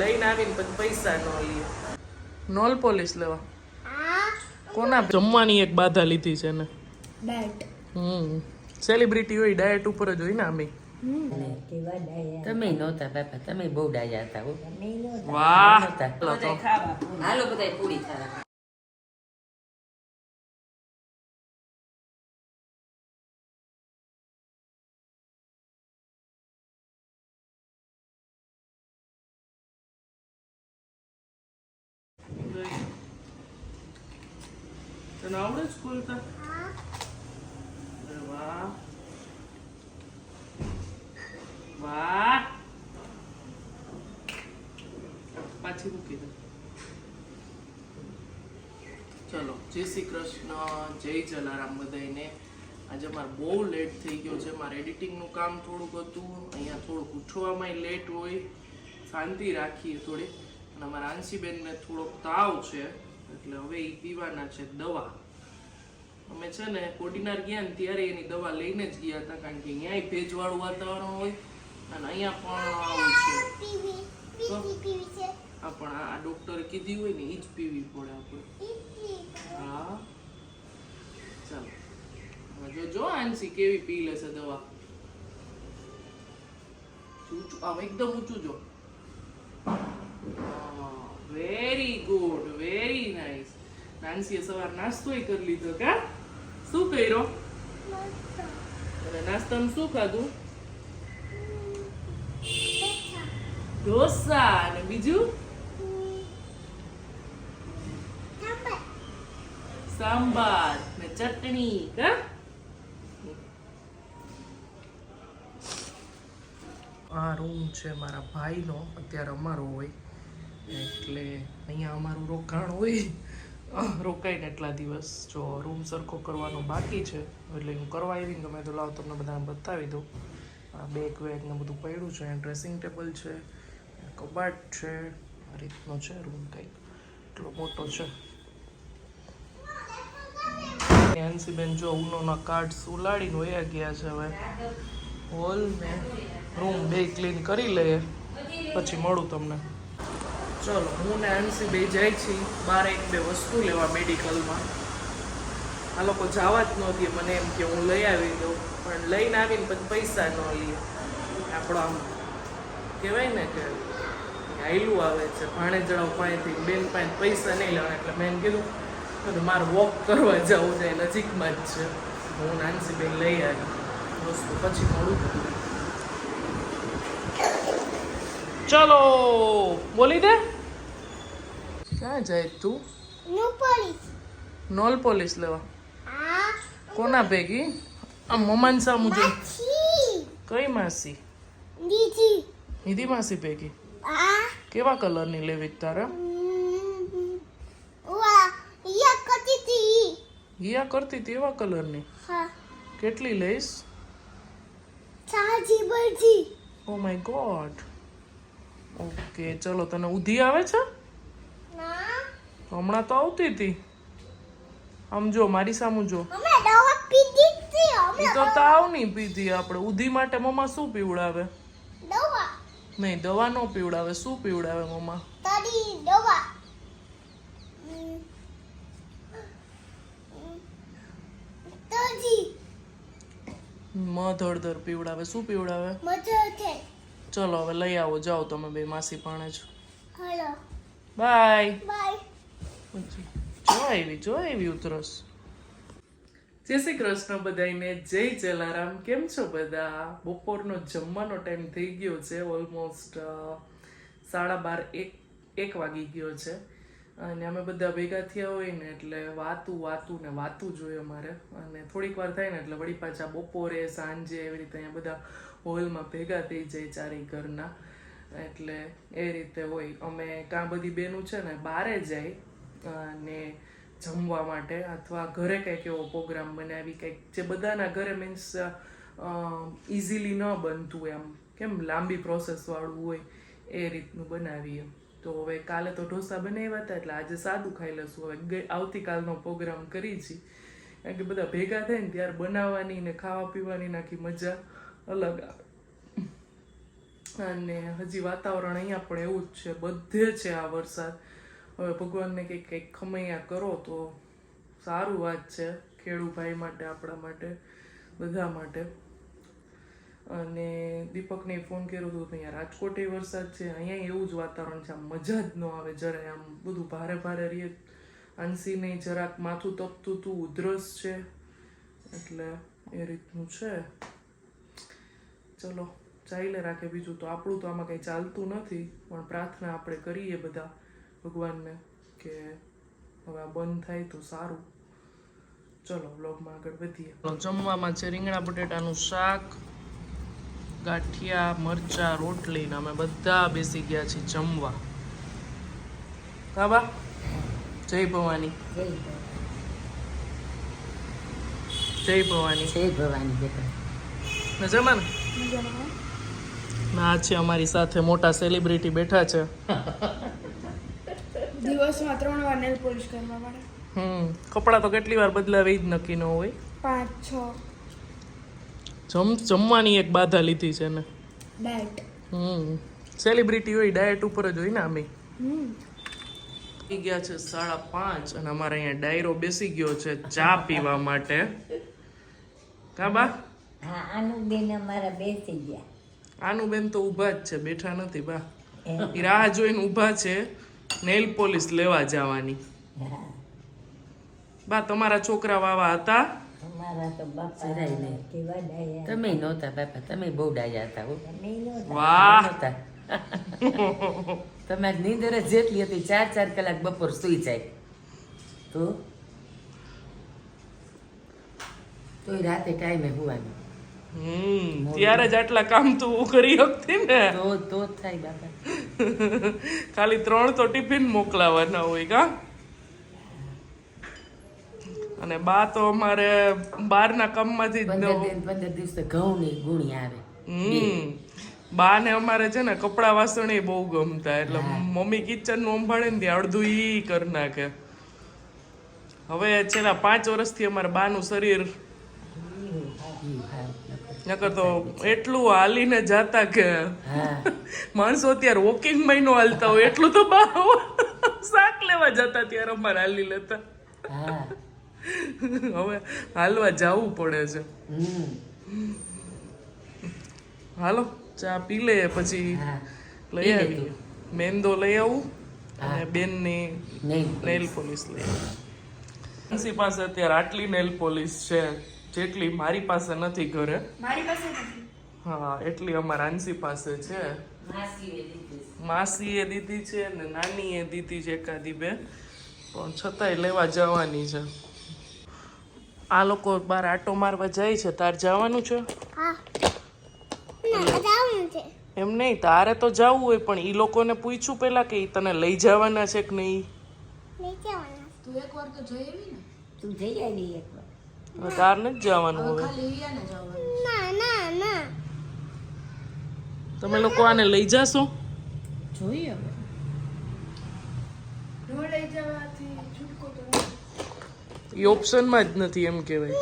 લઈને આવીને પછી પૈસા ન લઈએ નોલ પોલીસ લેવા. કોના જમવાની એક બાધા લીધી છે ને ડાયટ હમ. સેલિબ્રિટી હોય ડાયટ ઉપર જ હોય ને અમે તમે નહોતા બાપા. તમે બહુ ડાયા હતા વાહ. હાલો બધા પૂરી ખાવા તને આવડે જ ખોલતા વાહ. વાહ. પાછી મૂકી દે. ચલો, જય શ્રી કૃષ્ણ, જય જલારામ બધાને આજે મારે બહુ લેટ થઈ ગયો છે, મારે એડિટિંગનું કામ થોડુંક હતું, અહીંયા થોડુંક ઉઠવામાં લેટ હોય. શાંતિ રાખીએ થોડી. અને મારા આંશીબેનને થોડોક તાવ છે. એટલે હવે એ પીવાના છે દવા. અમે છે ને કોડીનાર ગયા ને ત્યારે એની દવા લઈને જ ગયા હતા કારણ કે અહીંયા ભેજવાળું વાતાવરણ હોય અને અહીંયા પણ આવું છે? પણ આ ડોક્ટરે કીધી હોય ને એ જ પીવી પડે આપણે. હા. ચાલો. હવે જો જો આંસી કેવી પી લેશે દવા. ઊંચું આમ એકદમ ઊંચું જો. વેરી ગુડ વેરી નાઇસ નાનસીએ સવાર નાસ્તોય કરી લીધો કા શું કર્યો અને નાસ્તામાં શું ખાધું ઢોસા અને બીજું સાંભાર ને ચટણી કા આ રૂમ છે મારા ભાઈનો, અત્યારે અમારો હોય. એટલે અહીંયા અમારું રોકાણ હોય. રોકાઈને એટલા દિવસ જો રૂમ સરખો કરવાનો બાકી છે, એટલે હું કરવા આવી ગમે તો લાવ તમને બધાને બતાવી દઉં. બેગ વેગ ને બધું પડ્યું છે ડ્રેસિંગ ટેબલ છે કબાટ છે, આ રીતનો છે રૂમ કંઈક. એટલો મોટો છે. એનસીબેન જો ઉનોના કાર્ડ્સ ઉલાડીને વયા ગયા છે હવે. હોલ ને રૂમ બે ક્લીન કરી લઈએ. પછી મળું તમને. ચલો, હું ને આંસી બે જાય છીએ બહાર એક બે વસ્તુ લેવા મેડિકલમાં. આ લોકો જવા જ નહોતી મને એમ કે હું લઈ આવી દઉં, પણ લઈને આવીને પછી પૈસા ન લઈએ આપણો આમ કહેવાય ને કે આયલું આવે છે, ભાણે જણાવ પાસેથી બેન પાસે પૈસા નહીં લેવાના, એટલે મેં કીધું મારે વોક કરવા જવું છે નજીકમાં જ છે. હું નાનસી બેન લઈ આવી. વસ્તુ પછી મળું ચલો, બોલી દે. ક્યાં જાય તું? નોલ પોલીસ લેવા. કોના ભેગી? આ મમાન સામું જો કઈ માસી? નિધિ માસી ભેગી. કેવા કલરની લેવી તારે? હિયા કરતી હતી એવા કલરની? કેટલી લઈશ? ઓ માય ગોડ ઓકે ચલો તને ઉધી આવે છે? હમણાં તો આવતી હતી. આમ જો મારી સામું જો. એ તો તાવ નહીં પીધી આપણે. ઉધી માટે મમ્મા શું પીવડાવે? નહીં દવા નો પીવડાવે. શું પીવડાવે મમ્મા? મધ હળદર પીવડાવે. શું પીવડાવે? ચલો હવે લઈ આવો. જાઓ તમે બે માસી પાણે જ. બાય. જો આવી જો આવી ઉતરસ જય શ્રી કૃષ્ણ બધાને જય જલારામ. કેમ છો બધા? બપોરનો જમવાનો ટાઈમ થઈ ગયો છે ઓલમોસ્ટ સાડા બાર એક એક વાગી ગયો છે. અને અમે બધા ભેગા થયા હોય ને એટલે વાતું વાતું ને વાતું જોઈએ અમારે. અને થોડીક વાર થાય ને એટલે વળી પાછા બપોરે, સાંજે એવી રીતે અહીંયા બધા હોલમાં ભેગા થઈ જાય ચારે ઘરના. એટલે એ રીતે હોય. અમે કાં બધી બેનું છે ને બારે જાય. અને જમવા માટે અથવા ઘરે કંઈક એવો પ્રોગ્રામ બનાવી કંઈક જે બધાના ઘરે મીન્સ ઇઝીલી ન બનતું એમ. કેમ લાંબી પ્રોસેસવાળું હોય એ રીતનું બનાવીએ. તો હવે કાલે તો ઢોસા બનાવ્યા હતા એટલે આજે સાદું ખાઈ લઈશું. હવે આવતીકાલનો પ્રોગ્રામ કરી છીએ કારણ કે બધા ભેગા થાય ને ત્યારે બનાવવાની ને ખાવા પીવાની નાખી મજા અલગ આવે. અને હજી વાતાવરણ અહીંયા પણ એવું જ છે. બધે છે આ વરસાદ. હવે ભગવાનને કંઈક કંઈક ખમૈયા કરો તો સારું વાત છે ખેડૂભાઈ માટે, આપણા માટે, બધા માટે. અને દીપકને ફોન કર્યો હતો તો અહીંયા રાજકોટે વરસાદ છે, અહીંયા એવું જ વાતાવરણ છે, આમ મજા જ ન આવે જરાય. આમ બધું ભારે ભારે રહીએ આંસીને જરાક માથું તપતું હતું ઉધરસ છે. એટલે એ રીતનું છે. ચલો, ચાલે રાખે બીજું તો. આપણું તો આમાં કંઈ ચાલતું નથી, પણ પ્રાર્થના આપણે કરીએ બધા. ભગવાનને કે હવે આ બંધ થાય તો સારું. ચલો બ્લોગમાં આગળ વધીએ. જમવામાં છે રીંગણા બટેટાનું શાક ગાંઠિયા મરચા રોટલી ને અમે બધા બેસી ગયા છીએ જમવા. કાબા? જય ભવાની. જય ભવાની. જય ભવાની. બેટા. મજામાં ને? આ છે અમારી સાથે મોટા સેલિબ્રિટી બેઠા છે. દિવસમાં ત્રણ વાર નેલ પોલિશ કરવા પડે. હમ કપડાં તો કેટલી વાર બદલાવે જ નક્કી ન હોય. પાંચ છ. જમ જમવાની એક બાધા લીધી છે ને ડાયટ હમ સેલિબ્રિટી હોય ડાયટ ઉપર જ હોય ને અમે હમ. ગયા છે સાડા પાંચ અને અમારે અહીંયા ડાયરો બેસી ગયો છે ચા પીવા માટે. કા બા? હા આનું અમારા બેસી ગયા. આનું બેન તો ઊભા જ છે બેઠા નથી બા. એમ. રાહ જોઈને ઊભા છે. નેલ પોલિશ લેવા જવાની. બા તમારા છોકરા વાવા હતા? તો તમે નહોતા બાપા તમે બહુ ડાયા હતા હો. તમે નીંદર જ જેટલી હતી ચાર ચાર કલાક બપોર સુઈ જાય. તો? તોય રાતે ટાઈમે હુવાનું. હમ ત્યારે જ આટલા કામ તો કરી શકતી ને. તો તો થાય બાપા. ખાલી ત્રણ તો ટિફિન મોકલાવાના હોય કા? અને બા તો અમારે બહારના કામમાંથી જ ન પંદર દિન પંદર ઘઉં ની ગુણી આવે. હમ. બા. ને અમારે છે ને કપડા વાસણ એ બહુ ગમતા એટલે મમ્મી કિચનનું સંભાળે ને ત્યાં અડધું ઈ કરી નાખે. હવે છેલ્લા પાંચ વર્ષથી અમારે બાનું શરીર ઈ હાવ. નકર તો એટલું હાલીને જાતા કે માણસો અત્યારે વોકિંગ મહિનો હાલતા હોય એટલું તો બા શાક લેવા જતા ત્યારે અમારે હાલી લેતા. હવે હાલવા જવું પડે છે. હાલો ચા પી લે પછી લઈ આવી. મેંદો લઈ આવું અને બેનની નેલ પોલીસ. લઈ આવું. પાસે અત્યારે આટલી નેલ પોલીસ છે. જેટલી મારી પાસે નથી ઘરે મારી પાસે નથી. હા એટલી અમારા આંસી પાસે છે. માસીએ દીધી છે. ને નાનીએ દીધી છે એકાદી બે પણ છતાંય લેવા જવાની છે. આ લોકો બાર આટો મારવા જાય છે તાર જવાનું છે? એમ નહીં તારે તો જવું હોય પણ એ લોકોને પૂછ્યું પેલા કે એ તને લઈ જવાના છે કે નહીં? તું એક વાર તો જઈ આવી ને. તું જઈ આવી એકવાર હવે તાર નથી જવાનું હવે તમે લોકો આને લઈ જાશો? જોઈએ એ ઓપ્શનમાં જ નથી એમ કહેવાય.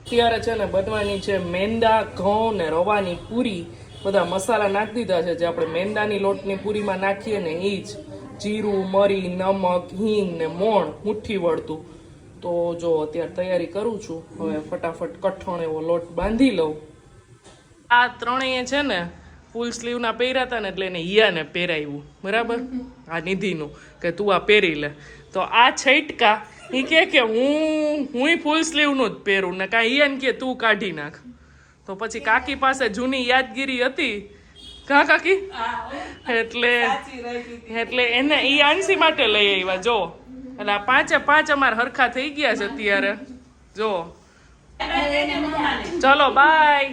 અત્યારે છે ને બનવાની છે મેંદા ઘઉં ને રવાની પૂરી. બધા મસાલા નાખી દીધા છે. જે આપણે મેંદાની લોટની પૂરીમાં નાખીએ ને એ જ. જીરું મરી નમક હિંગ ને મોણ મુઠ્ઠી વળતું. તો જો અત્યારે તૈયારી કરું છું હવે ફટાફટ કઠણ એવો લોટ બાંધી લઉં. આ ત્રણેય છે ને ફૂલ સ્લીવના પહેર્યા હતા ને એટલે એને હિયાને પહેરાવ્યું બરાબર? આ નિધિનું કે તું આ પહેરી લે. તો આ છૈટકા એ કે કે હું હું ફૂલ સ્લીવનું જ પહેરું ને કાંઈ હિયાને કે તું કાઢી નાખ. તો પછી કાકી પાસે જૂની યાદગીરી હતી. કા કાકી? એટલે એટલે એને એ આંસી માટે લઈ આવ્યા જો. એટલે આ પાંચે પાંચ અમાર હરખા થઈ ગયા છે અત્યારે. જો ચલો, બાય.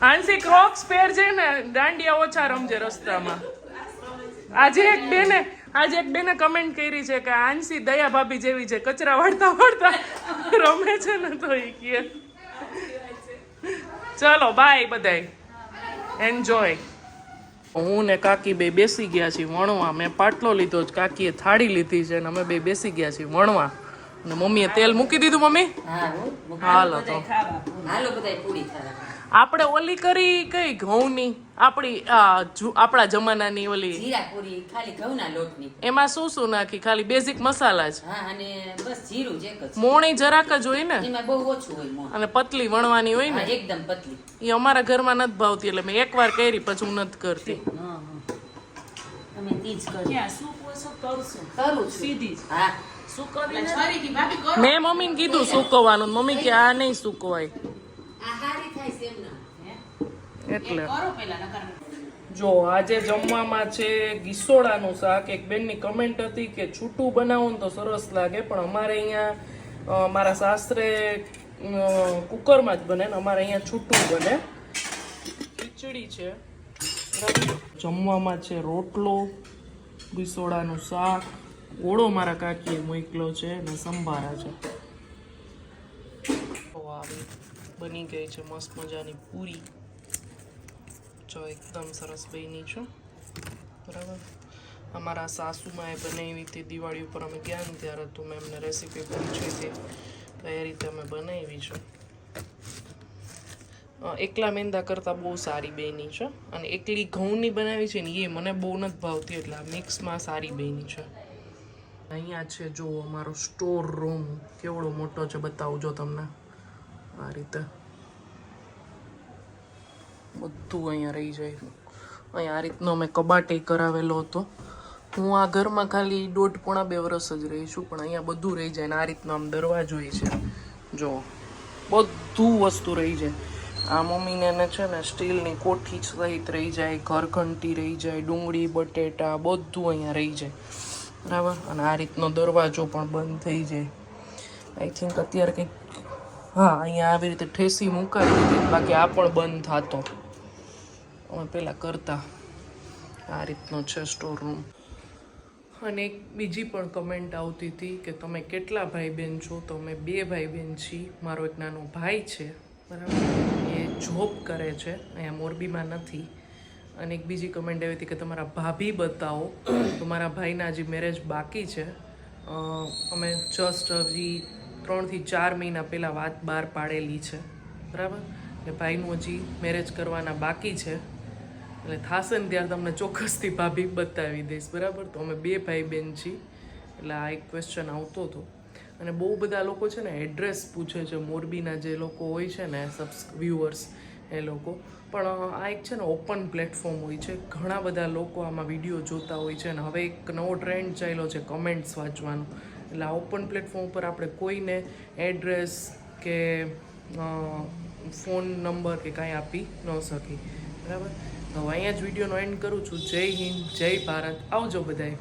હાંસી ક્રોક્સ પહેરજે ને, દાંડિયા ઓછા રમજે રસ્તામાં. આજે એક બેને, આજે એક બેને કમેન્ટ કરી છે કે આંસી દયા ભાભી જેવી છે, કચરા વાળતા વાળતા રમે છે ને તો એ કે ચલો, બાય બધાય. એન્જોય હું ને કાકી બે બેસી ગયા છીએ વણવા. મેં પાટલો લીધો જ કાકીએ થાળી લીધી છે અને અમે બે બેસી ગયા છીએ વણવા. અને મમ્મીએ તેલ મૂકી દીધું મમ્મી. હાલો તો. હાલો બધા પૂરી ખાવા આપણે ઓલી કરી કઈ ઘઉંની? આપણી આ આપણા જમાનાની ઓલી. જીરાપુરી ખાલી ઘઉંના લોટની. એમાં શું શું નાખી? ખાલી બેઝિક મસાલા જ. હા અને બસ જીરું જ એક જ. મોણી જરાક જ હોય ને? એમાં બહુ ઓછું હોય મોણ. અને પતલી વણવાની હોય ને? એકદમ પતલી. એ અમારા ઘરમાં નથી ભાવતી એટલે મેં એકવાર કરી પછી હું નથી કરતી. હા હા. અમે તીજ કરી. શું કરશું કરું છું. સીધી જ. હા. મેં મમ્મીને કીધું સૂકવવાનું મમ્મી કે આ નહીં સૂકવાય. એટલે. જો આજે જમવામાં છે ગીસોડાનું શાક. એક બેનની કમેન્ટ હતી કે છૂટું બનાવો ને તો સરસ લાગે પણ અમારે અહીંયા મારા સાસરે કુકરમાં જ બને ને અમારે અહીંયા છૂટું બને. ખીચડી છે? જમવામાં છે રોટલો ગીસોડાનું શાક. ઓળો મારા કાકીએ મોકલો છે અને સંભારા છે. આવી બની ગઈ છે, મસ્ત મજાની પૂરી. જો એકદમ સરસ બની છે. બરાબર? અમારા સાસુમાએ બનાવી હતી દિવાળી ઉપર અમે ગયા ને ત્યારે તો મેં એમને રેસીપી પૂછી હતી તો એ રીતે અમે બનાવી છે. એકલા મેંદા કરતાં બહુ સારી બની છે અને એકલી ઘઉંની બનાવી છે ને એ મને બહુ નથી ભાવતી એટલે આ મિક્સમાં સારી બની છે. અહીંયા છે જો અમારો સ્ટોર રૂમ કેવડો મોટો છે બતાવું જો તમને. આ રીતે. બધું અહીંયા રહી જાય. અહીંયા આ રીતનો મેં કબાટે કરાવેલો હતો. હું આ ઘરમાં ખાલી દોઢ પોણા બે વર્ષ જ રહી છું, પણ અહીંયા બધું રહી જાય ને આ રીતનો આમ દરવાજો છે. જો, બધું વસ્તુ રહી જાય. આ મમ્મીને ને છે ને સ્ટીલની કોઠી સહિત રહી જાય, ઘરઘંટી રહી જાય, ડુંગળી, બટેટા બધું અહીંયા રહી જાય. બરાબર? અને આ રીતનો દરવાજો પણ બંધ થઈ જાય. આઈ થિંક અત્યારે કંઈક હા, અહીંયા આવી રીતે ઠેસી મુકાઈ દીધી. બાકી આ પણ બંધ થતો. અમે પહેલાં કરતા. આ રીતનો છે સ્ટોર રૂમ અને એક બીજી પણ કમેન્ટ આવતી હતી કે તમે કેટલા ભાઈ બહેન છો? તો અમે બે ભાઈ બહેન છીએ. મારો એક નાનો ભાઈ છે, બરાબર? એ જોબ કરે છે, અહીંયા મોરબીમાં નથી. અને એક બીજી કમેન્ટ આવી હતી કે તમારા ભાભી બતાવો. તો મારા ભાઈના હજી મેરેજ બાકી છે. અમે જસ્ટ હજી ત્રણથી ચાર મહિના પહેલાં વાત બહાર પાડેલી છે. બરાબર? એટલે ભાઈનું હજી મેરેજ કરવાના બાકી છે. એટલે થાશે ને ત્યારે તમને ચોક્કસથી ભાભી બતાવી દઈશ. બરાબર? તો અમે બે ભાઈ બહેન છીએ. એટલે આ એક ક્વેશ્ચન આવતો હતો. અને બહુ બધા લોકો છે ને એડ્રેસ પૂછે છે. મોરબીના જે લોકો હોય છે ને સબ્સ વ્યુઅર્સ એ લોકો. પણ આ એક છે ને ઓપન પ્લેટફોર્મ હોય છે. ઘણા બધા લોકો આમાં વીડિયો જોતા હોય છે. અને હવે એક નવો ટ્રેન્ડ ચાલ્યો છે કમેન્ટ્સ વાંચવાનો. એટલે આ ઓપન પ્લેટફોર્મ ઉપર આપણે કોઈને એડ્રેસ કે ફોન નંબર કે કાંઈ આપી ન શકી બરાબર? તો અહીંયા જ વિડીયોનો એન્ડ કરું છું. જય હિન્દ, જય ભારત. આવજો બધાય.